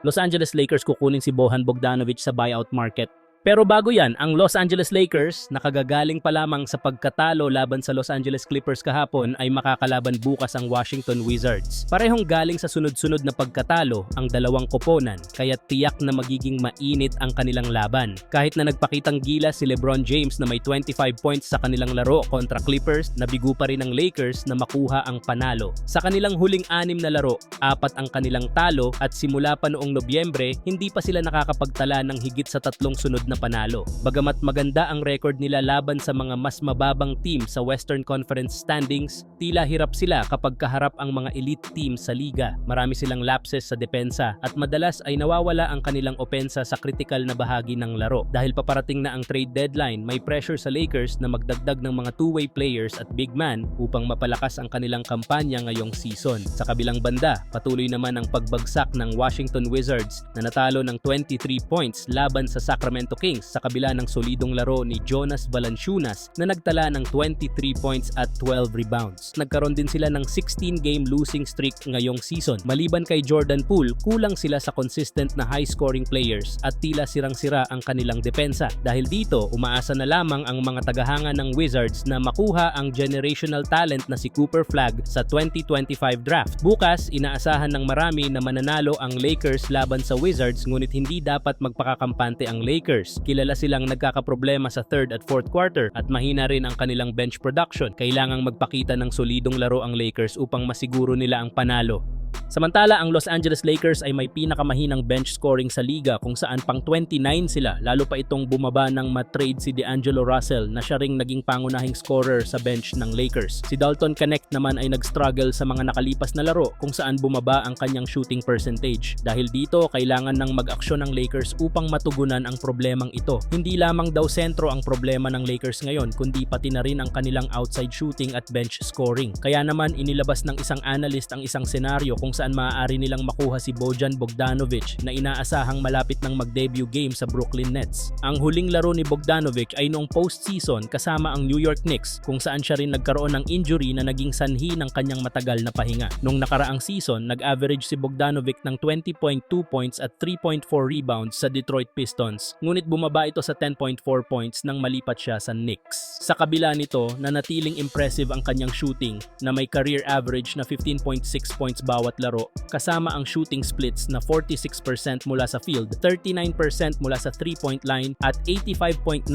Los Angeles Lakers kukunin si Bohan Bogdanovic sa buyout market. Pero bago yan, ang Los Angeles Lakers, nakagagaling pa lamang sa pagkatalo laban sa Los Angeles Clippers kahapon ay makakalaban bukas ang Washington Wizards. Parehong galing sa sunod-sunod na pagkatalo ang dalawang koponan, kaya tiyak na magiging mainit ang kanilang laban. Kahit na nagpakitang gila si LeBron James na may 25 points sa kanilang laro kontra Clippers, nabigo pa rin ang Lakers na makuha ang panalo. Sa kanilang huling anim na laro, apat ang kanilang talo at simula pa noong Nobyembre, hindi pa sila nakakapagtala ng higit sa tatlong sunod na panalo. Bagamat maganda ang record nila laban sa mga mas mababang team sa Western Conference standings, tila hirap sila kapag kaharap ang mga elite team sa liga. Marami silang lapses sa depensa at madalas ay nawawala ang kanilang opensa sa critical na bahagi ng laro. Dahil paparating na ang trade deadline, may pressure sa Lakers na magdagdag ng mga two-way players at big man upang mapalakas ang kanilang kampanya ngayong season. Sa kabilang banda, patuloy naman ang pagbagsak ng Washington Wizards na natalo ng 23 points laban sa Sacramento Kings sa kabila ng solidong laro ni Jonas Valanciunas na nagtala ng 23 points at 12 rebounds. Nagkaroon din sila ng 16-game losing streak ngayong season. Maliban kay Jordan Poole, kulang sila sa consistent na high-scoring players at tila sirang-sira ang kanilang depensa. Dahil dito, umaasa na lamang ang mga tagahanga ng Wizards na makuha ang generational talent na si Cooper Flag sa 2025 draft. Bukas, inaasahan ng marami na mananalo ang Lakers laban sa Wizards ngunit hindi dapat magpakakampante ang Lakers. Kilala silang nagkakaproblema sa third at fourth quarter at mahina rin ang kanilang bench production. Kailangang magpakita ng solidong laro ang Lakers upang masiguro nila ang panalo. Samantala, ang Los Angeles Lakers ay may pinakamahinang bench scoring sa liga kung saan pang 29 sila lalo pa itong bumaba ng matrade si D'Angelo Russell na siya ring naging pangunahing scorer sa bench ng Lakers. Si Dalton Connect naman ay nag-struggle sa mga nakalipas na laro kung saan bumaba ang kanyang shooting percentage. Dahil dito, kailangan ng mag-aksyon ng Lakers upang matugunan ang problemang ito. Hindi lamang daw sentro ang problema ng Lakers ngayon kundi pati na rin ang kanilang outside shooting at bench scoring. Kaya naman inilabas ng isang analyst ang isang senaryo kung saan maaari nilang makuha si Bojan Bogdanovic na inaasahang malapit ng mag-debut game sa Brooklyn Nets. Ang huling laro ni Bogdanovic ay noong postseason kasama ang New York Knicks kung saan siya rin nagkaroon ng injury na naging sanhi ng kanyang matagal na pahinga. Noong nakaraang season, nag-average si Bogdanovic ng 20.2 points at 3.4 rebounds sa Detroit Pistons, ngunit bumaba ito sa 10.4 points nang malipat siya sa Knicks. Sa kabila nito, nanatiling impressive ang kanyang shooting na may career average na 15.6 points bawat laro kasama ang shooting splits na 46% mula sa field, 39% mula sa 3-point line at 85.9%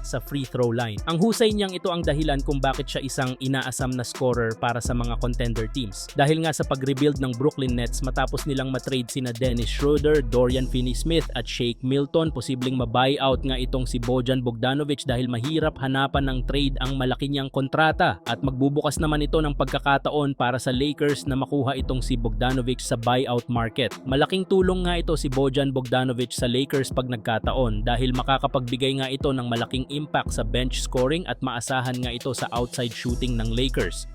sa free throw line. Ang husay niyang ito ang dahilan kung bakit siya isang inaasam na scorer para sa mga contender teams. Dahil nga sa pag-rebuild ng Brooklyn Nets matapos nilang matrade sina Dennis Schroeder, Dorian Finney-Smith at Shake Milton, posibleng ma-buyout nga itong si Bojan Bogdanovic dahil mahirap hanapan ng trade ang malaki niyang kontrata at magbubukas naman ito ng pagkakataon para sa Lakers na makuha itong si Bogdanovic sa buyout market. Malaking tulong nga ito si Bojan Bogdanovic sa Lakers pag nagkataon dahil makakapagbigay nga ito ng malaking impact sa bench scoring at maasahan nga ito sa outside shooting ng Lakers.